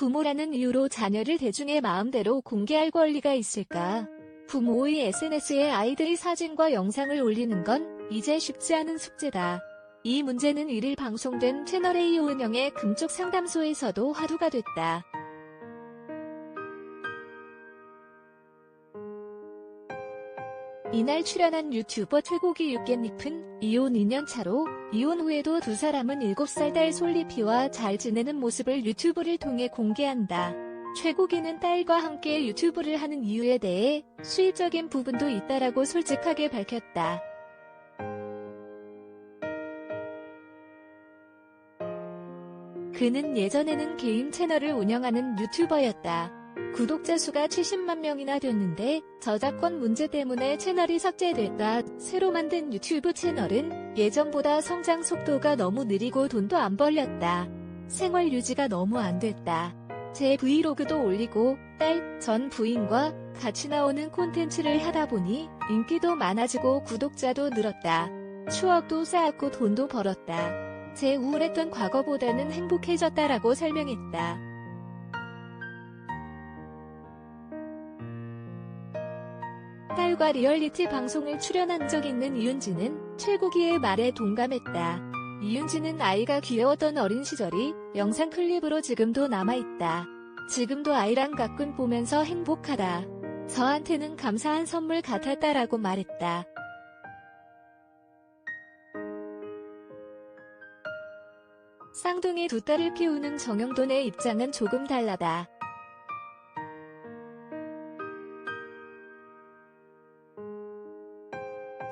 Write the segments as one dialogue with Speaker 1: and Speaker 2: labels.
Speaker 1: 부모라는 이유로 자녀를 대중의 마음대로 공개할 권리가 있을까? 부모의 SNS에 아이들의 사진과 영상을 올리는 건 이제 쉽지 않은 숙제다. 이 문제는 1일 방송된 채널A 오은영의 금쪽 상담소에서도 화두가 됐다. 이날 출연한 유튜버 최고기 육개잎은 이혼 2년 차로 이혼 후에도 두 사람은 7살 딸 솔리피와 잘 지내는 모습을 유튜브를 통해 공개한다. 최고기는 딸과 함께 유튜브를 하는 이유에 대해 수입적인 부분도 있다라고 솔직하게 밝혔다. 그는 예전에는 게임 채널을 운영하는 유튜버였다. 구독자 수가 70만 명이나 됐는데 저작권 문제 때문에 채널이 삭제됐다. 새로 만든 유튜브 채널은 예전보다 성장 속도가 너무 느리고 돈도 안 벌렸다. 생활 유지가 너무 안 됐다. 제 브이로그도 올리고 딸 전 부인과 같이 나오는 콘텐츠를 하다 보니 인기도 많아지고 구독자도 늘었다. 추억도 쌓았고 돈도 벌었다. 제 우울했던 과거보다는 행복해졌다라고 설명했다. 딸과 리얼리티 방송을 출연한 적 있는 이윤지는 최고기의 말에 동감했다. 이윤지는 아이가 귀여웠던 어린 시절이 영상 클립으로 지금도 남아있다. 지금도 아이랑 가끔 보면서 행복하다. 저한테는 감사한 선물 같았다라고 말했다. 쌍둥이 두 딸을 키우는 정영돈의 입장은 조금 달라다.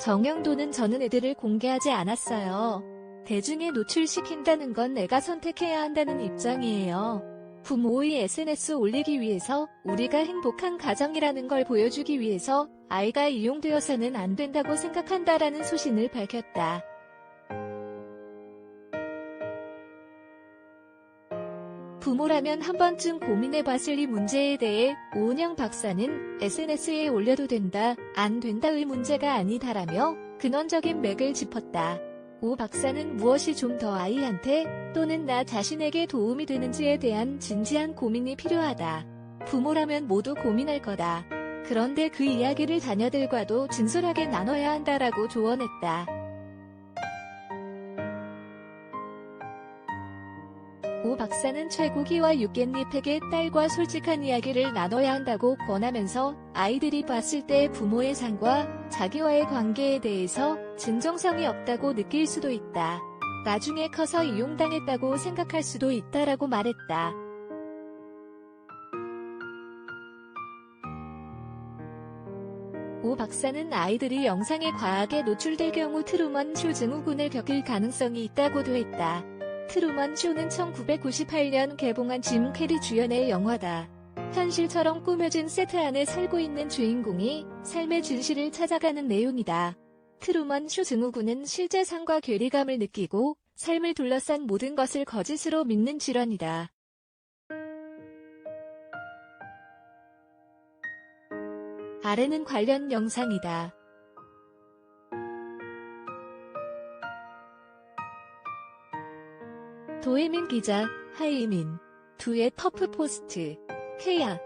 Speaker 1: 정영돈은 저는 애들을 공개하지 않았어요. 대중에 노출시킨다는 건 내가 선택해야 한다는 입장이에요. 부모의 SNS 올리기 위해서 우리가 행복한 가정이라는 걸 보여주기 위해서 아이가 이용되어서는 안 된다고 생각한다라는 소신을 밝혔다. 부모라면 한 번쯤 고민해 봤을 이 문제에 대해 오은영 박사는 SNS에 올려도 된다, 안 된다의 문제가 아니다라며 근원적인 맥을 짚었다. 오 박사는 무엇이 좀 더 아이한테 또는 나 자신에게 도움이 되는지에 대한 진지한 고민이 필요하다. 부모라면 모두 고민할 거다. 그런데 그 이야기를 자녀들과도 진솔하게 나눠야 한다라고 조언했다. 오 박사는 최고기와 육갯잎에게 딸과 솔직한 이야기를 나눠야 한다고 권하면서 아이들이 봤을 때 부모의 상과 자기와의 관계에 대해서 진정성이 없다고 느낄 수도 있다. 나중에 커서 이용당했다고 생각할 수도 있다라고 말했다. 오 박사는 아이들이 영상에 과하게 노출될 경우 트루먼 쇼 증후군을 겪을 가능성이 있다고도 했다. 트루먼 쇼는 1998년 개봉한 짐 캐리 주연의 영화다. 현실처럼 꾸며진 세트 안에 살고 있는 주인공이 삶의 진실을 찾아가는 내용이다. 트루먼 쇼 증후군은 실제 삶과 괴리감을 느끼고 삶을 둘러싼 모든 것을 거짓으로 믿는 질환이다. 아래는 관련 영상이다. 도혜민 기자, 하이민. 두의 퍼프 포스트. 케야.